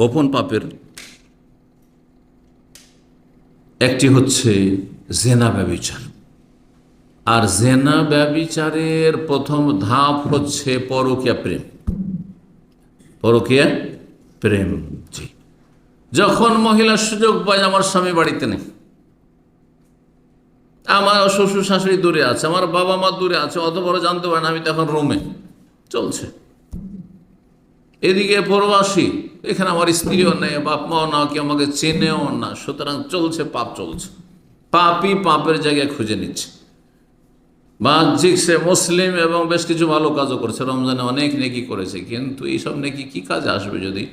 গোপন পাপের একটি হচ্ছে জেনা ব্যবিচার। আর জেনা ব্যবিচারের প্রথম ধাপ হচ্ছে পরকিয়া প্রেম। পরকিয়া প্রেম, জি। যখন মহিলা সুযোগ পায়, আমার স্বামী বাড়িতে নেই। আমার শ্বশুর শাশুড়ি দূরে আছে, আমার বাবা মা দূরে আছে, অত বড় জানতে পারে না, আমি তখন রোমে চলছে। এদিকে প্রবাসী, এখানে আমার স্ত্রীও নেই বাপ মাও না কি আমাকে চেনেও না, সুতরাং চলছে, পাপ চলছে। পাপই পাপের জায়গায় খুঁজে নিচ্ছে। বাহ্যিক সে মুসলিম এবং বেশ কিছু ভালো কাজও করেছে, রমজানে অনেক নেকি করেছে, কিন্তু এইসব নেকি কি কাজে আসবে যদি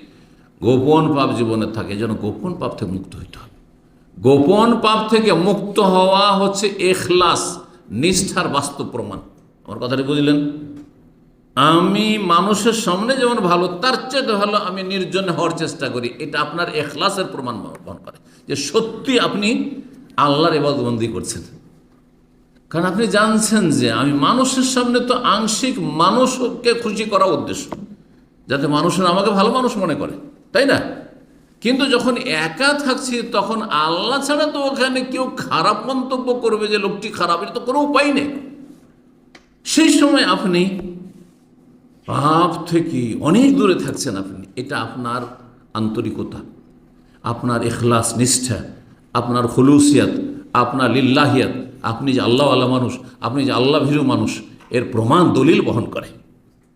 গোপন পাপ জীবনে থাকে? যেন গোপন পাপ থেকে মুক্ত হইতে হবে গোপন পাপ থেকে মুক্ত হওয়া হচ্ছে এখলাস, নিষ্ঠার বাস্তব প্রমাণ। আমার কথাটি বুঝলেন? আমি মানুষের সামনে যেমন ভালো, তার চেয়ে ভালো আমি নির্জনে হওয়ার চেষ্টা করি। এটা আপনার এখলাসের প্রমাণ বহন করে। যে সত্যি আপনি আল্লাহর এবাদবন্দি করছেন। কারণ আপনি জানছেন যে আমি মানুষের সামনে তো আংশিক মানুষকে খুশি করা উদ্দেশ্য। যাতে মানুষের আমাকে ভালো মানুষ মনে করে। তাই না? কিন্তু যখন একা থাকছি, তখন আল্লাহ ছাড়া তো ওখানে কেউ খারাপ মন্তব্য করবে যে লোকটি খারাপ, এটা তো কোনো উপায় নেই। সেই সময় আপনি পাপ থেকে অনেক দূরে থাকছেন আপনি। এটা আপনার আন্তরিকতা, আপনার এখলাস নিষ্ঠা, আপনার হলুসিয়াত আপনার লিল্লাহিয়াত। আপনি যে আল্লাহ আল্লাহ মানুষ, আপনি যে আল্লাহ ভীরু মানুষ, এর প্রমাণ, দলিল বহন করে।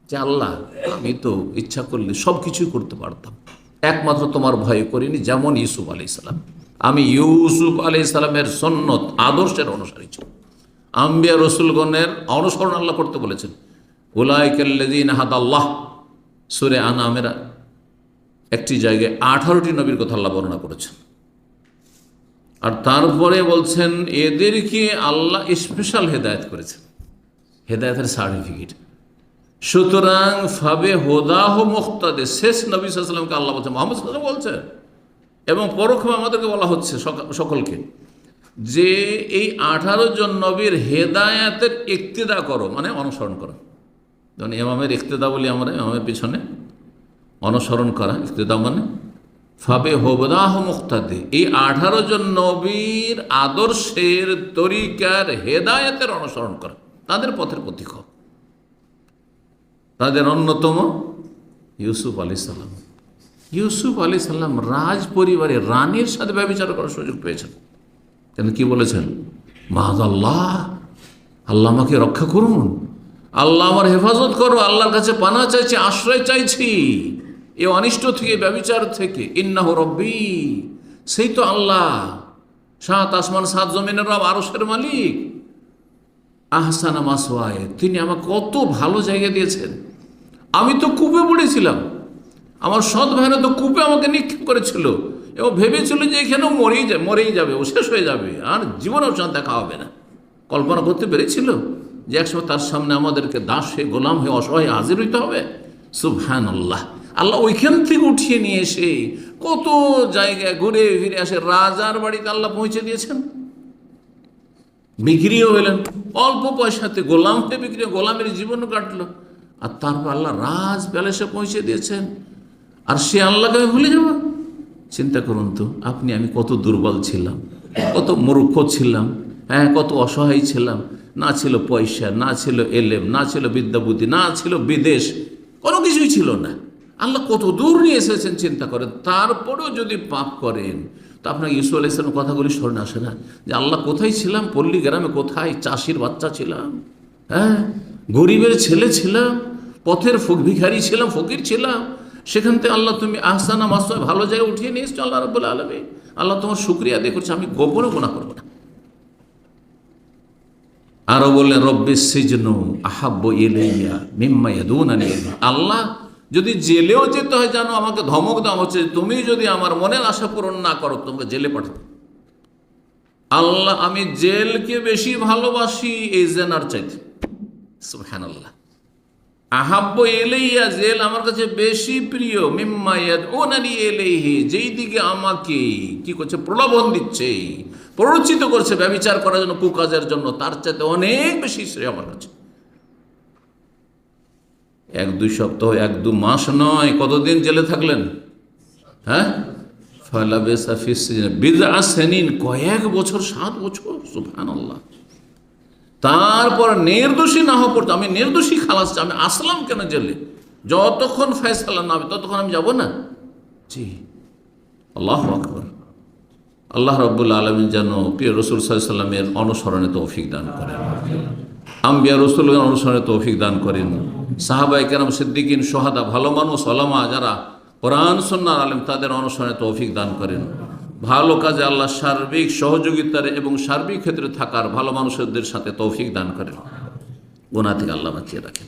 যে আল্লাহ, আমি তো ইচ্ছা করলে সব কিছুই করতে পারতাম। একমাত্র তোমার ভয় করিনি, যেমন ইউসুফ আলি সালাম। আমি ইউসুফ আলি সালামের সন্ন্যত, আদর্শের অনুসারী ছিল আম্বিয়া রসুলগণের অনুসরণ আল্লাহ করতে বলেছেন। উলাইকাল্লাদিন হাদ আল্লাহ সুরে আনামেরা একটি জায়গায় আঠারোটি নবীর কথা আল্লাহ বর্ণনা করেছেন। আর তারপরে বলছেন, এদেরকে আল্লাহ স্পেশাল হেদায়ত করেছেন। হেদায়তের সার্টিফিকেট সুতরাং ফাবে হোদাহ মুক্তাদে শেষ নবী সাল্লামকে আল্লাহ বলছেন, মোহাম্মদ সাল্লাম বলছেন এবং পরোক্ষমে আমাদেরকে বলা হচ্ছে সক- সকলকে যে এই আঠারো জন নবীর হেদায়াতের ইক্তিদা করো মানে অনুসরণ করো। যেমন এমামের ইক্তিদা বলি আমরা এমামের পিছনে অনুসরণ করা, ইক্তিদা মানে ফাবে হোবদাহ মুক্তাদে। এই আঠারো জন নবীর আদর্শের তরিকার হেদায়তের অনুসরণ করা, তাদের পথের প্রতীক। তাদের অন্যতম ইউসুফ আলী সাল্লাম ইউসুফ আলী সাল্লাম রাজ পরিবারে রানীর সাথে ব্যবচার করার সুযোগ পেয়েছেন। কেন কি বলেছেন? মাহাদ আল্লাহ আল্লাহ আমাকে রক্ষা করুন। আল্লাহ আমার হেফাজত করো, আল্লাহর কাছে পানা চাইছি, আশ্রয় চাইছি। এ অনিষ্ট থেকে, ব্যবিচার থেকে। ইন্নাহ রব্বি, সেই তো আল্লাহ। সাত আসমান, সাত জমিনের রব আরসের মালিক। আহসানা মাসওয়ায়, তিনি আমাকে কত ভালো জায়গা দিয়েছেন। আমি তো কূপে পড়েছিলাম। আমার সৎ ভাইরা তো কূপে আমাকে নিক্ষেপ করেছিল। এবং ভেবেছিল যে এখানেও মরেই যাবে মরেই যাবে, ও শেষ হয়ে যাবে। আর জীবনেও দেখা হবে না। কল্পনা করতে পেরেছিল? যে একসময় তার সামনে আমাদেরকে দাস হয়ে, গোলাম হয়ে, অসহায় হাজির হইতে হবে? সুবহান আল্লাহ আল্লাহ ওইখান থেকে উঠিয়ে নিয়ে এসে কত জায়গায় ঘুরে ফিরে আসে, রাজার বাড়িতে আল্লাহ পৌঁছে দিয়েছেন। বিক্রিও হইলেন অল্প পয়সাতে গোলাম হয়ে বিক্রি, গোলামের জীবনও কাটলো। আর তারপর আল্লাহ রাজ প্যালেসে পৌঁছে দিয়েছেন। আর সে আল্লাহকে আমি ভুলে যাব? চিন্তা করুন তো, আপনি, আমি কত দুর্বল ছিলাম, কত মূর্খ ছিলাম হ্যাঁ কত অসহায় ছিলাম। না ছিল পয়সা, না ছিল এলেম, না ছিল বিদ্যাবুদ্ধি, না ছিল বিদেশ, কোনো কিছুই ছিল না। আল্লাহ কত দূর নিয়ে এসেছেন চিন্তা করেন। তারপরেও যদি পাপ করেন, তো আপনার ইসু আলাহ ইসলামের কথাগুলি স্মরণে আসে না? যে আল্লাহ কোথায় ছিলাম? পল্লী গ্রামে কোথায়? চাষির বাচ্চা ছিলাম? হ্যাঁ? গরিবের ছেলে ছিলাম? পথের ফক ভিখারি ছিলাম? ফকির ছিলাম? সেখান থেকে আল্লাহ তুমি আহসানা মাসা ভালো জায়গায় উঠিয়ে নিয়ে এসছো আল্লাহ রব্বুল আলমী আল্লাহ তোমার শুক্রিয়া আদায় করছে। আমি গোপনে গোনা করব না। আরও বললেন, রব্বে সিজনু আহাব্ব ইলাইয়া মিম্মা ইয়াদুনানি। আল্লাহ যদি জেলেও যেতে হয়, জানো, আমাকে ধমক দেওয়া হচ্ছে তুমি যদি আমার মনের আশা পূরণ না করো তোমাকে জেলে পাঠাতে আল্লাহ, আমি জেলকে বেশি ভালোবাসি এই জেনার চাইতে। আল্লাহ আহাব্য এলেইয়া জেল আমার কাছে বেশি প্রিয় মিম্মায়াদ ও নানি এলেহি যেই দিকে আমাকে, কি করছে, প্রলোভন দিচ্ছে, প্ররোচিত করছে ব্যবচার করার জন্য, কুকাজের জন্য, তার চাইতে অনেক বেশি শ্রেয় আমার কাছে। এক দুই সপ্তাহ, এক দু মাস নয়, কতদিন জেলে থাকলেন? হ্যাঁ? ফয়লাবে সাফিস বিদা সেনিন কয়েক বছর, সাত বছর সুফান আল্লাহ তারপর নির্দোষী না হওয়া পড়তো আমি নির্দোষী খালাস আমি আসলাম কেন জেলে? যতক্ষণ ফয়সালা না হবে, ততক্ষণ আমি যাব না? জি। আল্লাহ আকবর। আল্লাহ রব্বুল আলমিন যেন প্রিয় রসুল সাল্লামের অনুসরণে তৌফিক দান করেন। আম্বিয়া রসুলের অনুসরণে তৌফিক দান করেন। সাহাবাই কেরাম সিদ্দিকিন, সোহাদা, ভালো মানুষ অলামা যারা কোরআন সন্ন্যার আলেম, তাদের অনুসরণে তৌফিক দান করেন। ভালো কাজে আল্লাহ সার্বিক সহযোগিতার এবং সার্বিক ক্ষেত্রে থাকার ভালো মানুষদের সাথে তৌফিক দান করেন। গোনা থেকে আল্লাহ বাঁচিয়ে রাখেন।